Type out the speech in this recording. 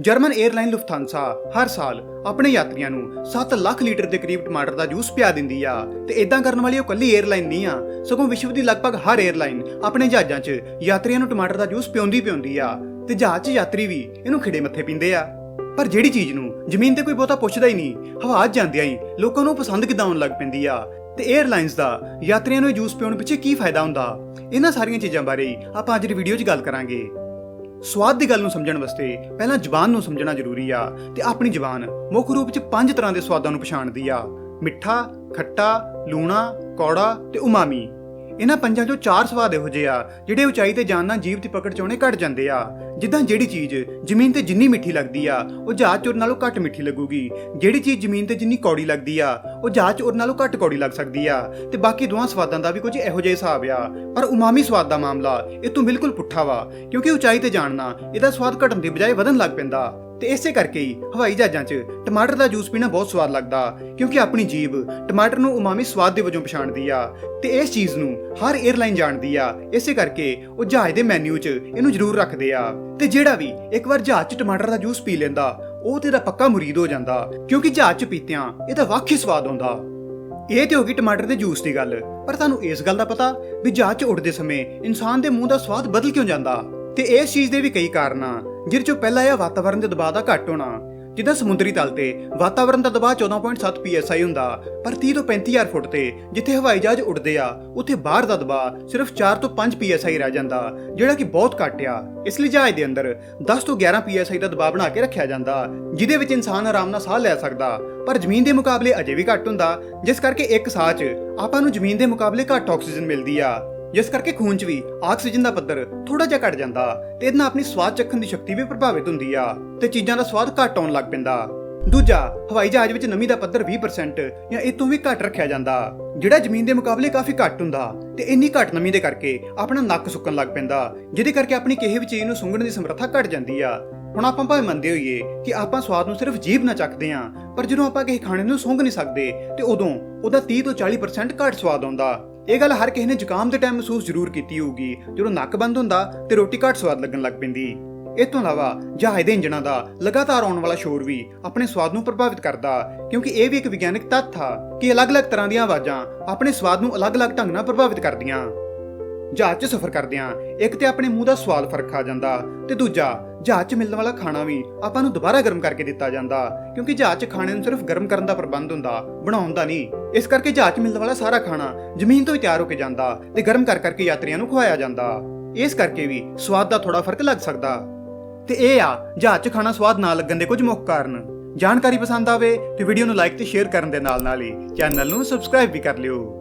German airline Lufthansa ਹਰ ਸਾਲ ਆਪਣੇ ਯਾਤਰੀਆਂ ਨੂੰ 7 ਲੱਖ ਲੀਟਰ ਦੇ ਕਰੀਬ ਟਮਾਟਰ ਦਾ ਜੂਸ ਪਿਆ ਦਿੰਦੀ ਆ। ਤੇ ਇਦਾਂ ਕਰਨ ਵਾਲੀ ਉਹ ਕੱਲੀ 에ਅਰਲਾਈਨ ਨਹੀਂ ਆ। ਸਗੋਂ ਵਿਸ਼ਵ ਦੀ ਲਗਭਗ ਹਰ 에ਅਰਲਾਈਨ ਆਪਣੇ ਜਹਾਜ਼ਾਂ 'ਚ ਯਾਤਰੀਆਂ ਨੂੰ ਟਮਾਟਰ ਦਾ ਜੂਸ ਪਿਉਂਦੀ ਪਿਉਂਦੀ ਆ ਤੇ ਜਹਾਜ਼ 'ਚ ਯਾਤਰੀ ਵੀ ਇਹਨੂੰ ਖਿੜੇ ਮੱਥੇ ਪੀਂਦੇ ਆ। ਪਰ ਜਿਹੜੀ ਚੀਜ਼ ਨੂੰ ਜ਼ਮੀਨ ਤੇ ਕੋਈ ਬਹੁਤਾ ਪੁੱਛਦਾ ਹੀ ਨਹੀਂ, ਹਵਾ 'ਚ ਜਾਂਦਿਆਂ ਹੀ ਲੋਕਾਂ ਨੂੰ ਪਸੰਦ ਕਿਦਾਂ ਆਉਣ ਲੱਗ ਪੈਂਦੀ ਆ। ਤੇ 에ਅਰਲਾਈਨਸ ਦਾ ਯਾਤਰੀਆਂ ਨੂੰ ਜੂਸ ਪਿਉਣ ਪਿੱਛੇ ਕੀ ਫਾਇਦਾ ਹੁੰਦਾ? ਇਹਨਾਂ ਸਾਰੀਆਂ ਚੀਜ਼ਾਂ ਬਾਰੇ ਆਪਾਂ ਅੱਜ ਦੀ ਵੀਡੀਓ 'ਚ ਗੱਲ ਕਰਾਂਗੇ। ਸਵਾਦ ਦੀ ਗੱਲ ਨੂੰ ਸਮਝਣ ਵਾਸਤੇ ਪਹਿਲਾਂ ਜ਼ੁਬਾਨ ਨੂੰ ਸਮਝਣਾ ਜ਼ਰੂਰੀ ਆ ਤੇ ਆਪਣੀ ਜ਼ੁਬਾਨ ਮੁੱਖ ਰੂਪ 'ਚ ਪੰਜ ਤਰ੍ਹਾਂ ਦੇ ਸਵਾਦਾਂ ਨੂੰ ਪਛਾਣਦੀ ਆ। ਮਿੱਠਾ, ਖੱਟਾ, ਲੂਣਾ, ਕੌੜਾ ਤੇ ਉਮਾਮੀ। ਇਹਨਾਂ ਪੰਜਾਂ ਚੋਂ ਚਾਰ ਸਵਾਦ ਇਹੋ ਜਿਹੇ ਆ, ਜਿਹੜੇ ਉਚਾਈ ਤੇ ਜਾਣ ਨਾਲ ਜੀਵ ਦੀ ਪਕੜ ਚੋਣੇ ਘਟ ਜਾਂਦੇ ਆ। ਜਿੱਦਾਂ ਜਿਹੜੀ ਚੀਜ਼ ਜ਼ਮੀਨ ਤੇ ਜਿੰਨੀ ਮਿੱਠੀ ਲੱਗਦੀ ਆ, ਉਹ ਜਹਾਜ਼ 'ਚ ਨਾਲੋਂ ਘੱਟ ਮਿੱਠੀ ਲੱਗੂਗੀ। ਜਿਹੜੀ ਚੀਜ਼ ਜ਼ਮੀਨ ਤੇ ਜਿੰਨੀ ਕੌੜੀ ਲੱਗਦੀ ਆ, ਉਹ ਜਹਾਜ਼ 'ਚ ਨਾਲੋਂ ਘੱਟ ਕੌੜੀ ਲੱਗ ਸਕਦੀ ਆ। ਤੇ ਬਾਕੀ ਦੋਹਾਂ ਸਵਾਦਾਂ ਦਾ ਵੀ ਕੁਝ ਇਹੋ ਜਿਹਾ ਹਿਸਾਬ ਆ। ਪਰ ਉਮਾਮੀ ਸਵਾਦ ਦਾ ਮਾਮਲਾ ਇਹ ਤੋਂ ਬਿਲਕੁਲ ਪੁੱਠਾ ਵਾ, ਕਿਉਂਕਿ ਉਚਾਈ ਤੇ ਜਾਣ ਨਾਲ ਇਹਦਾ ਸਵਾਦ ਘਟਣ ਦੀ ਬਜਾਏ ਵਧਣ ਲੱਗ ਪੈਂਦਾ। ਤੇ ਇਸੇ ਕਰਕੇ ਹੀ ਹਵਾਈ ਜਹਾਜ਼ਾਂ 'ਚ ਟਮਾਟਰ ਦਾ ਜੂਸ ਪੀਣਾ ਬਹੁਤ ਸਵਾਦ ਲੱਗਦਾ, ਕਿਉਂਕਿ ਆਪਣੀ ਜੀਬ ਟਮਾਟਰ ਨੂੰ ਉਮਾਮੀ ਸਵਾਦ ਦੇ ਵਜੋਂ ਪਛਾਣਦੀ ਆ ਤੇ ਇਸ ਚੀਜ਼ ਨੂੰ ਹਰ 에ਅਰਲਾਈਨ ਜਾਣਦੀ ਆ, ਇਸੇ ਕਰਕੇ ਉਹ ਜਹਾਜ਼ ਦੇ ਮੈਨੂ 'ਚ ਇਹਨੂੰ ਜ਼ਰੂਰ ਰੱਖਦੇ ਆ। ਤੇ ਜਿਹੜਾ ਵੀ ਇੱਕ ਵਾਰ ਜਹਾਜ਼ 'ਚ ਟਮਾਟਰ ਦਾ ਜੂਸ ਪੀ ਲੈਂਦਾ, ਉਹ ਤੇਰਾ ਪੱਕਾ ਮੁਰੀਦ ਹੋ ਜਾਂਦਾ, ਕਿਉਂਕਿ ਜਹਾਜ਼ 'ਚ ਪੀਤਿਆਂ ਇਹਦਾ ਵੱਖ ਹੀ ਸਵਾਦ ਆਉਂਦਾ ਇਹ ਤੇ ਹੋ ਗਈ ਟਮਾਟਰ ਦੇ ਜੂਸ ਦੀ ਗੱਲ, ਪਰ ਤੁਹਾਨੂੰ ਇਸ ਗੱਲ ਦਾ ਪਤਾ ਵੀ ਜਹਾਜ਼ 'ਚ ਉੱਡਦੇ ਸਮੇਂ ਇਨਸਾਨ ਦੇ ਮੂੰਹ ਦਾ ਸਵਾਦ ਬਦਲ ਕਿਉਂ ਜਾਂਦਾ? ਤੇ ਇਸ ਚੀਜ਼ ਦੇ ਵੀ ਕਈ ਕਾਰਨ ਆ ਜਿਰ ਚੋਂ ਪਹਿਲਾ ਇਹ ਵਾਤਾਵਰਣ ਦੇ ਦਬਾਅ ਦਾ ਘੱਟ ਹੋਣਾ। ਜਿੱਦਾਂ ਸਮੁੰਦਰੀ ਤਲ ਤੇ ਵਾਤਾਵਰਣ ਦਾ ਦਬਾਅ 14.7 psi ਹੁੰਦਾ, ਪਰ 30 ਤੋਂ 35000 ਫੁੱਟ ਤੇ ਜਿੱਥੇ ਹਵਾਈ ਜਹਾਜ਼ ਉੱਡਦੇ ਆ, ਉੱਥੇ ਬਾਹਰ ਦਾ ਦਬਾਅ ਸਿਰਫ 4 ਤੋਂ 5 psi ਰਹਿ ਜਾਂਦਾ, ਜਿਹੜਾ ਕਿ ਬਹੁਤ ਘੱਟ ਆ। ਇਸ ਲਈ ਜਹਾਜ਼ ਦੇ ਅੰਦਰ 10 ਤੋਂ 11 psi ਦਾ ਦਬਾਅ ਬਣਾ ਕੇ ਰੱਖਿਆ ਜਾਂਦਾ, ਜਿਹਦੇ ਵਿੱਚ ਇਨਸਾਨ ਆਰਾਮ ਨਾਲ ਸਾਹ ਲੈ ਸਕਦਾ, ਪਰ ਜ਼ਮੀਨ ਦੇ ਮੁਕਾਬਲੇ ਅਜੇ ਵੀ ਘੱਟ ਹੁੰਦਾ, ਜਿਸ ਕਰਕੇ ਇੱਕ ਸਾਹ 'ਚ ਆਪਾਂ ਨੂੰ ਜ਼ਮੀਨ ਦੇ ਮੁਕਾਬਲੇ ਘੱਟ ਆਕਸੀਜਨ ਮਿਲਦੀ ਆ। ਜਿਸ ਕਰਕੇ ਖੂਨ 'ਚ ਵੀ ਆਕਸੀਜਨ ਦਾ ਪੱਧਰ ਥੋੜਾ ਜਿਹਾ ਘਟ ਜਾਂਦਾ ਤੇ ਇਹਦੇ ਨਾਲ ਆਪਣੀ ਸਵਾਦ ਚੱਖਣ ਦੀ ਸ਼ਕਤੀ ਵੀ ਪ੍ਰਭਾਵਿਤ ਹੁੰਦੀ ਆ ਤੇ ਚੀਜ਼ਾਂ ਦਾ ਸਵਾਦ ਘੱਟ ਆਉਣ ਲੱਗ ਪੈਂਦਾ। ਦੂਜਾ, ਹਵਾਈ ਜਹਾਜ਼ ਵਿੱਚ ਨਮੀ ਦਾ ਪੱਧਰ 20% ਜਾਂ ਇਹ ਤੋਂ ਵੀ ਘੱਟ ਰੱਖਿਆ ਜਾਂਦਾ, ਜਿਹੜਾ ਜ਼ਮੀਨ ਦੇ ਮੁਕਾਬਲੇ ਕਾਫੀ ਘੱਟ ਹੁੰਦਾ ਤੇ ਇੰਨੀ ਘੱਟ ਨਮੀ ਦੇ ਕਰਕੇ ਆਪਣਾ ਨੱਕ ਸੁੱਕਣ ਲੱਗ ਪੈਂਦਾ, ਜਿਹਦੇ ਕਰਕੇ ਆਪਣੀ ਕਿਸੇ ਵੀ ਚੀਜ਼ ਨੂੰ ਸੁੰਘਣ ਦੀ ਸਮਰੱਥਾ ਘਟ ਜਾਂਦੀ ਆ। ਹੁਣ ਆਪਾਂ ਭਾਵੇਂ ਮੰਨਦੇ ਹੋਈਏ ਕਿ ਆਪਾਂ ਸਵਾਦ ਨੂੰ ਸਿਰਫ ਜੀਭ ਨਾਲ ਚੱਕਦੇ ਆਂ ਪਰ ਜਦੋਂ ਆਪਾਂ ਕਿਸੇ ਖਾਣੇ ਨੂੰ ਸੁੰਘ ਨਹੀਂ ਸਕਦੇ ਤੇ ਉਦੋਂ ਉਹਦਾ 30 ਤੋਂ 40% ਘੱਟ ਸਵਾਦ ਆਉਂਦਾ। ਇਹ ਗੱਲ ਹਰ ਕਿਸੇ ਨੇ ਜ਼ੁਕਾਮ ਦੇ ਟਾਈਮ ਮਹਿਸੂਸ ਜ਼ਰੂਰ ਕੀਤੀ ਹੋਊਗੀ। ਜਦੋਂ ਨੱਕ ਬੰਦ ਹੁੰਦਾ ਤੇ ਰੋਟੀ ਘੱਟ ਸਵਾਦ ਲੱਗਣ ਲੱਗ ਪੈਂਦੀ। ਇਸ ਤੋਂ ਇਲਾਵਾ ਜਹਾਜ਼ ਦੇ ਇੰਜਣਾਂ ਦਾ ਲਗਾਤਾਰ ਆਉਣ ਵਾਲਾ ਸ਼ੋਰ ਵੀ ਆਪਣੇ ਸਵਾਦ ਨੂੰ ਪ੍ਰਭਾਵਿਤ ਕਰਦਾ, ਕਿਉਂਕਿ ਇਹ ਵੀ ਇੱਕ ਵਿਗਿਆਨਕ ਤੱਥ ਆ ਕਿ ਅਲੱਗ-ਅਲੱਗ ਤਰ੍ਹਾਂ ਦੀਆਂ ਆਵਾਜ਼ਾਂ ਆਪਣੇ ਸਵਾਦ ਨੂੰ ਅਲੱਗ-ਅਲੱਗ ਢੰਗ ਨਾਲ ਪ੍ਰਭਾਵਿਤ ਕਰਦੀਆਂ। ਜਹਾਜ਼ 'ਚ ਸਫ਼ਰ ਕਰਦਿਆਂ ਇੱਕ ਤੇ ਆਪਣੇ ਮੂੰਹ ਦਾ ਸਵਾਦ ਫ਼ਰਕ ਆ ਜਾਂਦਾ ਤੇ ਦੂਜਾ ਜਹਾਜ਼ 'ਚ ਮਿਲਣ ਵਾਲਾ ਖਾਣਾ ਵੀ ਆਪਾਂ ਨੂੰ ਦੁਬਾਰਾ ਗਰਮ ਕਰਕੇ ਦਿੱਤਾ ਜਾਂਦਾ। ਕਿਉਂਕਿ ਜਹਾਜ਼ 'ਚ ਖਾਣੇ ਨੂੰ ਸਿਰਫ ਗਰਮ ਕਰਨ ਦਾ ਪ੍ਰਬੰਧ ਹੁੰਦਾ, ਬਣਾਉਣ ਦਾ ਨਹੀਂ। ਇਸ ਕਰਕੇ ਜਹਾਜ਼ 'ਚ ਮਿਲਣ ਵਾਲਾ ਸਾਰਾ ਖਾਣਾ ਜ਼ਮੀਨ ਤੋਂ ਹੀ ਤਿਆਰ ਹੋ ਕੇ ਜਾਂਦਾ ਤੇ ਗਰਮ ਕਰ ਕਰਕੇ ਯਾਤਰੀਆਂ ਨੂੰ ਖਵਾਇਆ ਜਾਂਦਾ। ਇਸ ਕਰਕੇ ਵੀ ਸਵਾਦ ਦਾ ਥੋੜਾ ਫ਼ਰਕ ਲੱਗ ਸਕਦਾ। ਤੇ ਇਹ ਆ, ਜਹਾਜ਼ 'ਚ ਖਾਣਾ ਸਵਾਦ ਨਾ ਲੱਗਣ ਦੇ ਕੁਝ ਮੁੱਖ ਕਾਰਨ। ਜਾਣਕਾਰੀ ਪਸੰਦ ਆਵੇ ਤੇ ਵੀਡੀਓ ਨੂੰ ਲਾਈਕ ਤੇ ਸ਼ੇਅਰ ਕਰਨ ਦੇ ਨਾਲ ਨਾਲ ਹੀ ਚੈਨਲ ਨੂੰ ਸਬਸਕ੍ਰਾਈਬ ਵੀ ਕਰ ਲਿਓ।